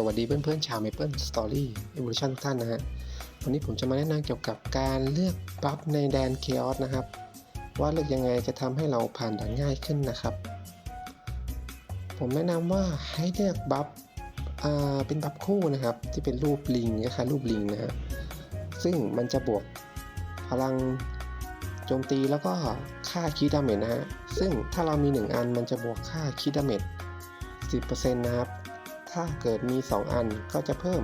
สวัสดีเพื่อนๆชาว Maple Story Evolution ทุกท่านนะฮะ วันนี้ผมจะมาแนะนำเกี่ยวกับการเลือกบัฟในแดน Chaos นะครับ ว่าเลือกยังไงจะทำให้เราผ่านด่านง่ายขึ้นนะครับ ผมแนะนำว่าให้เลือกบัฟเป็นบัฟคู่นะครับ ที่เป็นรูปลิงคล้ายๆรูปลิงนะฮะ ซึ่งมันจะบวกพลังโจมตีแล้วก็ค่าคีดาเมจนะฮะ ซึ่งถ้าเรามี 1 อันมันจะบวกค่าคีดาเมจ10%นะครับ ถ้าเกิดมี 2 อันก็จะเพิ่ม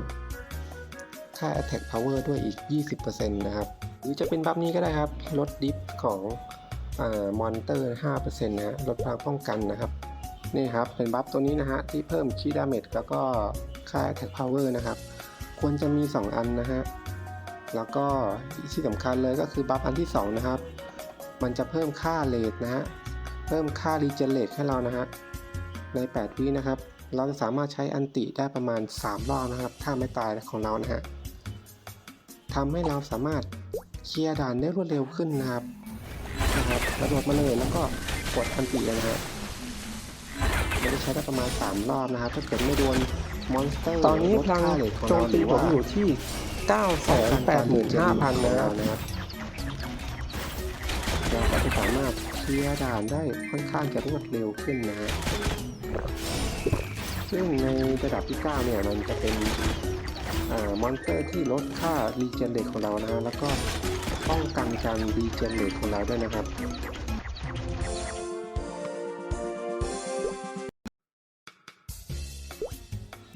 ค่า Attack Power ด้วยอีก 20%นะครับ หรือจะเป็นบัฟนี้ก็ได้ครับ ลดดิฟของมอนเตอร์5%นะฮะลดพลังป้องกันนะครับ นี่ครับ เป็นบัฟตัวนี้นะฮะ ที่เพิ่มคีดาเมจแล้วก็ค่า Attack Power นะครับ ควรจะมี 2 อันนะฮะ แล้วก็ที่สำคัญเลยก็คือบัฟอันที่ 2 นะครับ มันจะเพิ่มค่าเลทนะฮะ เพิ่มค่ารีเจนเรทให้เรานะฮะ ใน 8 วินะครับ เราจะสามารถใช้อันติได้ประมาณ 3 รอบนะครับ ถ้าไม่ตายของเรานะฮะทำให้เราสามารถเคลียร์ด่านได้รวดเร็วขึ้นนะครับนะครับกระโดดมาเลยแล้วก็กดอันติเลยนะฮะเราจะใช้ได้ประมาณ 3 รอบนะครับ ถ้าเกิดไม่โดนมอนสเตอร์ตอนนี้ลดพลังค่าเลทของโจเรามหตีรือผมว่าอยู่ที่ 985,000นะครับเราก็จะสามารถเคลียร์ด่านได้ค่อนข้างจะรวดเร็วขึ้นนะฮะ ซึ่งในระดับที่ 9 เนี่ย มันจะเป็นมอนสเตอร์ที่ลดค่ารีเจนเรทของเรานะฮะแล้วก็ป้องกันการรีเจนเรทของเราด้วยนะครับ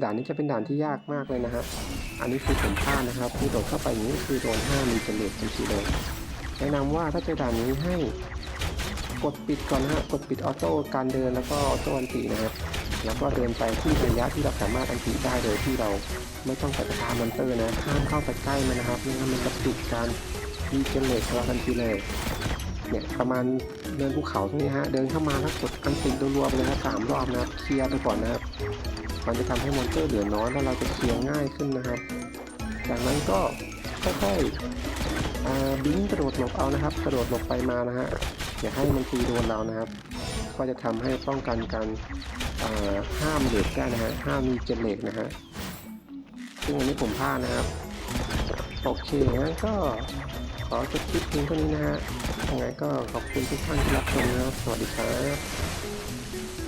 ด่านนี้จะเป็นด่านที่ยากมากเลยนะฮะ อันนี้คือผมพลาดนะครับที่โดดเข้าไปงนี้คือโดน5รีเจนเรททันทีเลย แนะนำว่าถ้าเจอด่านนี้ให้กดปิดก่อนนะฮะ กดปิดออโต้การเดินแล้วก็ออโต้อันตินะครับ แล้วก็เดินไปที่ระยะที่เราสามารถอันติได้โดยที่เราไม่ต้องไปตามมอนเตอร์นะห้ามเข้าไปใกล้มันนะครับไม่งั้นมันจะปิดการรีเจเรทของเราทันทีเลยเนี่ยประมาณเดินภูเขาตรงนี้ฮะเดินเข้ามาแล้วกดอันติรัวๆเลยนะสามรอบนะเคลียร์ไปก่อนนะครับมันจะทำให้มอนเตอร์เหลือน้อยแล้วเราจะเคลียร์ง่ายขึ้นนะครับจากนั้นก็ค่อยๆบิงกระโดดหลบเอานะครับ กระโดดหลบไปมานะฮะอย่าให้มันตีโดนเรานะครับ ก็จะทำให้ป้องกันการห้ามเหล็กได้นะฮะห้ามมีเจนเหล็กนะฮะซึ่งอันนี้ผมพลาดนะครับโอเคงั้นก็ขอจบคลิปเพียงเท่านี้นะฮะยังไงก็ขอบคุณทุกท่านที่รับชมนะครับสวัสดีครับ